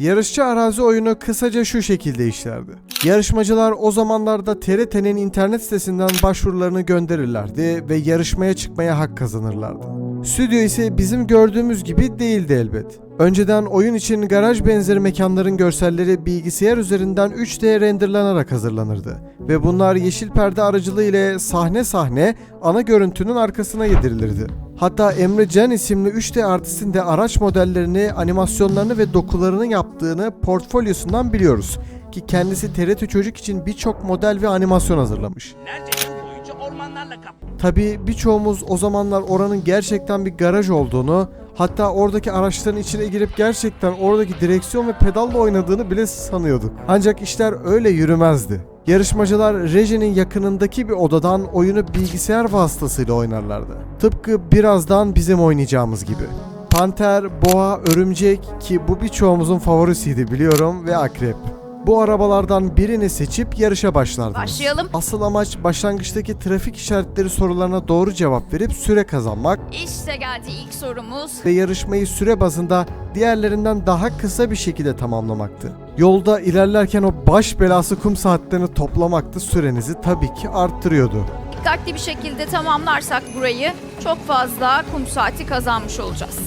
Yarışçı arazi oyunu kısaca şu şekilde işlerdi. Yarışmacılar o zamanlarda TRT'nin internet sitesinden başvurularını gönderirlerdi ve yarışmaya çıkmaya hak kazanırlardı. Stüdyo ise bizim gördüğümüz gibi değildi elbet. Önceden oyun için garaj benzeri mekanların görselleri bilgisayar üzerinden 3D renderlanarak hazırlanırdı ve bunlar yeşil perde aracılığı ile sahne sahne ana görüntünün arkasına yedirilirdi. Hatta Emre Can isimli 3D artistin de araç modellerini, animasyonlarını ve dokularını yaptığını portfolyosundan biliyoruz. Ki kendisi TRT Çocuk için birçok model ve animasyon hazırlamış. Binlerce ormanlarla kaplı. Tabii birçoğumuz o zamanlar oranın gerçekten bir garaj olduğunu, hatta oradaki araçların içine girip gerçekten oradaki direksiyon ve pedalla oynadığını bile sanıyorduk. Ancak işler öyle yürümezdi. Yarışmacılar rejinin yakınındaki bir odadan oyunu bilgisayar vasıtasıyla oynarlardı. Tıpkı birazdan bizim oynayacağımız gibi. Panter, boğa, örümcek ki bu birçoğumuzun favorisiydi biliyorum ve akrep. Bu arabalardan birini seçip yarışa başlardınız. Başlayalım. Asıl amaç başlangıçtaki trafik işaretleri sorularına doğru cevap verip süre kazanmak İşte geldi ilk sorumuz. ve yarışmayı süre bazında diğerlerinden daha kısa bir şekilde tamamlamaktı. Yolda ilerlerken o baş belası kum saatlerini toplamak da sürenizi tabii ki arttırıyordu. Dikkatli bir şekilde tamamlarsak burayı çok fazla kum saati kazanmış olacağız.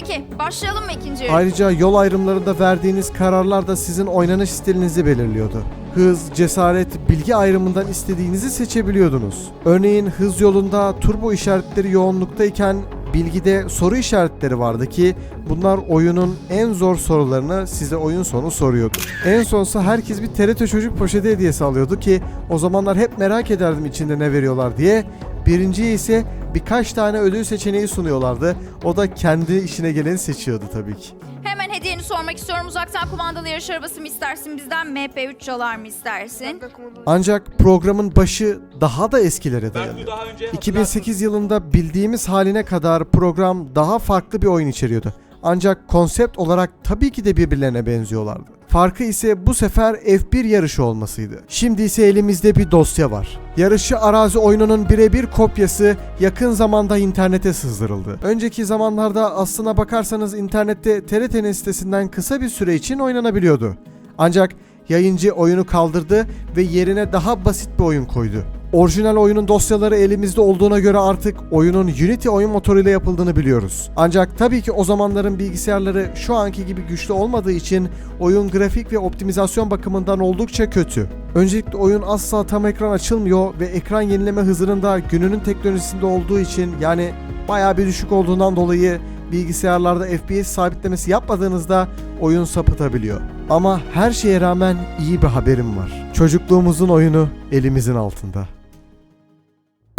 Peki başlayalım mı ikinci yarı? Ayrıca yol ayrımlarında verdiğiniz kararlar da sizin oynanış stilinizi belirliyordu. Hız, cesaret, bilgi ayrımından istediğinizi seçebiliyordunuz. Örneğin hız yolunda turbo işaretleri yoğunluktayken bilgide soru işaretleri vardı ki bunlar oyunun en zor sorularını size oyun sonu soruyordu. En sonsa herkes bir TRT çocuk poşeti hediyesi alıyordu ki o zamanlar hep merak ederdim içinde ne veriyorlar diye. Birinciye ise birkaç tane ödül seçeneği sunuyorlardı. O da kendi işine geleni seçiyordu tabii ki. Hemen hediyeni sormak istiyorum. Uzaktan kumandalı yarış arabası mı istersin bizden? MP3 çalar mı istersin? Ancak programın başı daha da eskilere dayanıyor. Belki daha önce 2008 yılında bildiğimiz haline kadar program daha farklı bir oyun içeriyordu. Ancak konsept olarak tabii ki de birbirlerine benziyorlardı. Farkı ise bu sefer F1 yarışı olmasıydı. Şimdi ise elimizde bir dosya var. Yarışı arazi oyununun birebir kopyası yakın zamanda internete sızdırıldı. Önceki zamanlarda aslına bakarsanız internette TRT'nin sitesinden kısa bir süre için oynanabiliyordu. Ancak yayıncı oyunu kaldırdı ve yerine daha basit bir oyun koydu. Orijinal oyunun dosyaları elimizde olduğuna göre artık oyunun Unity oyun motoruyla yapıldığını biliyoruz. Ancak tabii ki o zamanların bilgisayarları şu anki gibi güçlü olmadığı için oyun grafik ve optimizasyon bakımından oldukça kötü. Öncelikle oyun asla tam ekran açılmıyor ve ekran yenileme hızının da gününün teknolojisinde olduğu için yani bayağı bir düşük olduğundan dolayı bilgisayarlarda FPS sabitlemesi yapmadığınızda oyun sapıtabiliyor. Ama her şeye rağmen iyi bir haberim var. Çocukluğumuzun oyunu elimizin altında.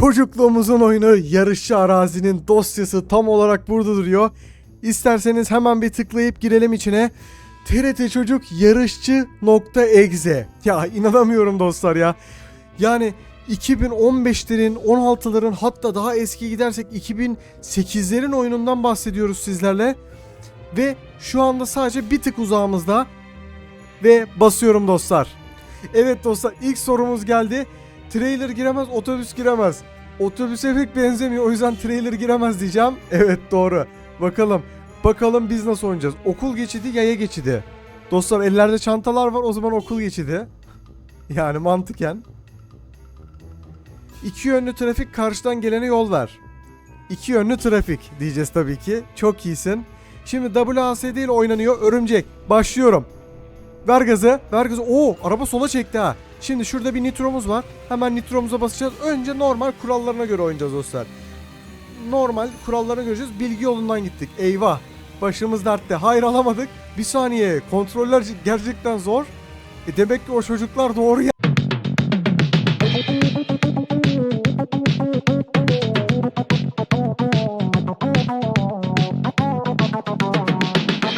Çocukluğumuzun oyunu yarışçı arazinin dosyası tam olarak burada duruyor. İsterseniz hemen bir tıklayıp girelim içine. TRT Çocuk Yarışçı.exe Ya inanamıyorum dostlar ya. Yani 2015'lerin, 16'ların hatta daha eski gidersek 2008'lerin oyunundan bahsediyoruz sizlerle. Ve şu anda sadece bir tık uzağımızda. Ve basıyorum dostlar. Evet dostlar ilk sorumuz geldi. Trailer giremez, otobüs giremez. Otobüse pek benzemiyor o yüzden trailer giremez diyeceğim. Evet doğru. Bakalım. Bakalım biz nasıl oynayacağız. Okul geçidi, yaya geçidi. Dostlar ellerde çantalar var o zaman okul geçidi. Yani mantıken. İki yönlü trafik karşıdan gelene yol ver. İki yönlü trafik diyeceğiz tabii ki. Çok iyisin. Şimdi WASD ile oynanıyor. Örümcek. Başlıyorum. Ver gazı. Ver gazı. Oo araba sola çekti ha. Şimdi şurada bir nitromuz var. Hemen nitromuza basacağız. Önce normal kurallarına göre oynayacağız dostlar. Normal kurallarına göreceğiz. Bilgi yolundan gittik. Eyvah. Başımız dertte. Hayır alamadık. Bir saniye. Kontroller gerçekten zor. E demek ki o çocuklar doğru ya.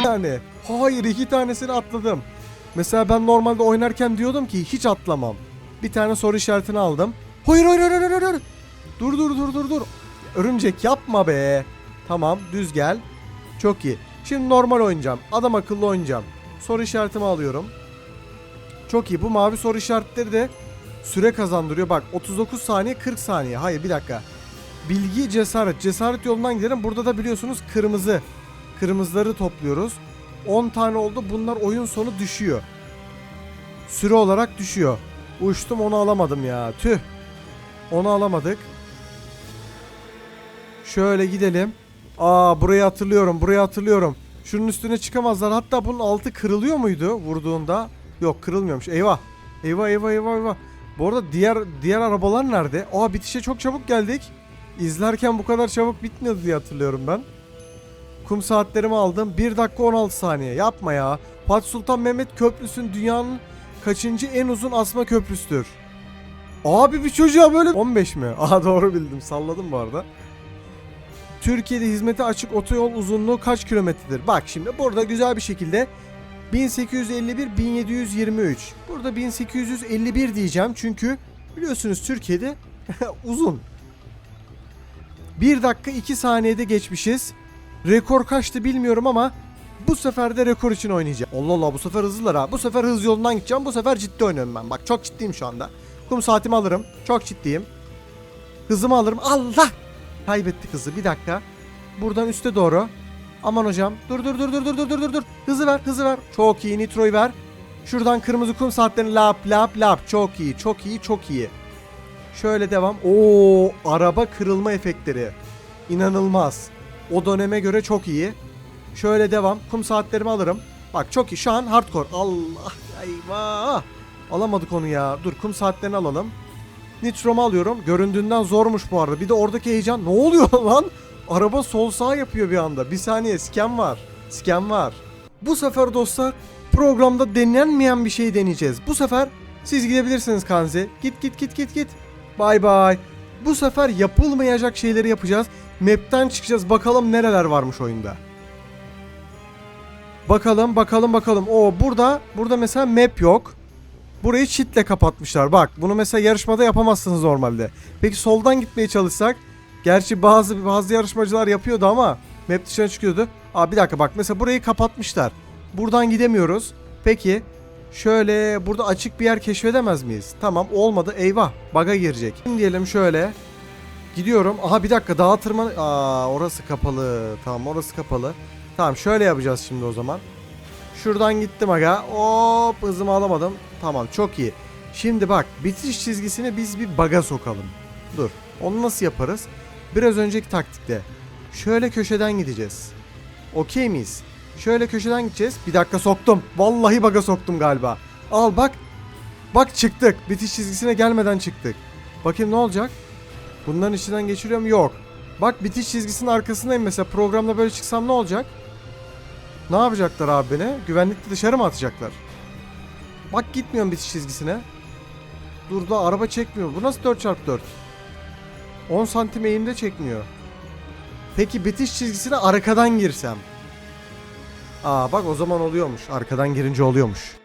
Yani hayır iki tanesini atladım. Mesela ben normalde oynarken diyordum ki hiç atlamam. Bir tane soru işaretini aldım. Hayır hayır hayır hayır hayır. Dur dur dur dur dur. Örümcek yapma be. Tamam düz gel. Çok iyi. Şimdi normal oynayacağım. Adam akıllı oynayacağım. Soru işaretimi alıyorum. Çok iyi. Bu mavi soru işaretleri de süre kazandırıyor. Bak 39 saniye 40 saniye. Hayır bir dakika. Bilgi cesaret. Cesaret yolundan gidelim. Burada da biliyorsunuz kırmızı. Kırmızıları topluyoruz. 10 tane oldu. Bunlar oyun sonu düşüyor. Süre olarak düşüyor. Uçtum onu alamadım ya. Tüh. Onu alamadık. Şöyle gidelim. Aa burayı hatırlıyorum. Burayı hatırlıyorum. Şunun üstüne çıkamazlar. Hatta bunun altı kırılıyor muydu vurduğunda? Yok kırılmıyormuş. Eyvah. Eyvah eyvah eyvah eyvah. Bu arada diğer diğer arabalar nerede? Aa bitişe çok çabuk geldik. İzlerken bu kadar çabuk bitmiyordu diye hatırlıyorum ben. Kum saatlerimi aldım. 1 dakika 16 saniye. Yapma ya. Fatih Sultan Mehmet Köprüsü'nün dünyanın kaçıncı en uzun asma köprüsüdür? Abi bir çocuğa böyle 15 mi? Aa doğru bildim. Salladım bu arada. Türkiye'de hizmete açık otoyol uzunluğu kaç kilometredir? Bak şimdi burada güzel bir şekilde 1851 1723. Burada 1851 diyeceğim çünkü biliyorsunuz Türkiye'de uzun. 1 dakika 2 saniyede geçmişiz. Rekor kaçtı bilmiyorum ama bu sefer de rekor için oynayacağım. Allah Allah bu sefer hızlılar ha. Bu sefer hız yolundan gideceğim. Bu sefer ciddi oynuyorum ben. Bak çok ciddiyim şu anda. Kum saatimi alırım. Çok ciddiyim. Hızımı alırım. Allah! Kaybettik hızı. Bir dakika. Buradan üste doğru. Aman hocam. Dur dur dur dur dur dur dur dur dur. Hızı ver hızı ver. Çok iyi. Nitro'yu ver. Şuradan kırmızı kum saatlerini lap lap lap. Çok iyi çok iyi çok iyi. Şöyle devam. Oo araba kırılma efektleri. İnanılmaz. O döneme göre çok iyi. Şöyle devam. Kum saatlerimi alırım. Bak çok iyi. Şu an hardcore. Allah eyvah. Alamadık onu ya. Dur kum saatlerini alalım. Nitro'mu alıyorum. Göründüğünden zormuş bu arada. Bir de oradaki heyecan. Ne oluyor lan? Araba sol sağ yapıyor bir anda. Bir saniye scam var. Scam var. Bu sefer dostlar programda denenmeyen bir şey deneyeceğiz. Bu sefer siz gidebilirsiniz Kanzi. Git git git git git. Bay bay. Bu sefer yapılmayacak şeyleri yapacağız. Map'ten çıkacağız. Bakalım nereler varmış oyunda. Bakalım bakalım bakalım. O burada burada mesela map yok. Burayı çitle kapatmışlar. Bak bunu mesela yarışmada yapamazsınız normalde. Peki soldan gitmeye çalışsak? Gerçi bazı bazı yarışmacılar yapıyordu ama map dışına çıkıyordu. Aa bir dakika bak mesela burayı kapatmışlar. Buradan gidemiyoruz. Peki şöyle burada açık bir yer keşfedemez miyiz? Tamam olmadı. Eyvah baga girecek. Şimdi diyelim şöyle. Gidiyorum. Aha bir dakika dağa tırman... Aa orası kapalı. Tamam orası kapalı. Tamam şöyle yapacağız şimdi o zaman. Şuradan gittim aga. Hop hızımı alamadım. Tamam çok iyi. Şimdi bak bitiş çizgisini biz bir baga sokalım. Dur. Onu nasıl yaparız? Biraz önceki taktikte. Şöyle köşeden gideceğiz. Okey miyiz? Şöyle köşeden gideceğiz. Bir dakika soktum. Vallahi baga soktum galiba. Al bak. Bak çıktık. Bitiş çizgisine gelmeden çıktık. Bakayım ne olacak? Bunların içinden geçiriyorum. Yok. Bak bitiş çizgisinin arkasındayım mesela. Programda böyle çıksam ne olacak? Ne yapacaklar abi beni? Güvenlikte dışarı mı atacaklar? Bak gitmiyorum bitiş çizgisine. Dur araba çekmiyor. Bu nasıl 4x4? 10 santim eğimde çekmiyor. Peki bitiş çizgisine arkadan girsem? Aa bak o zaman oluyormuş. Arkadan girince oluyormuş.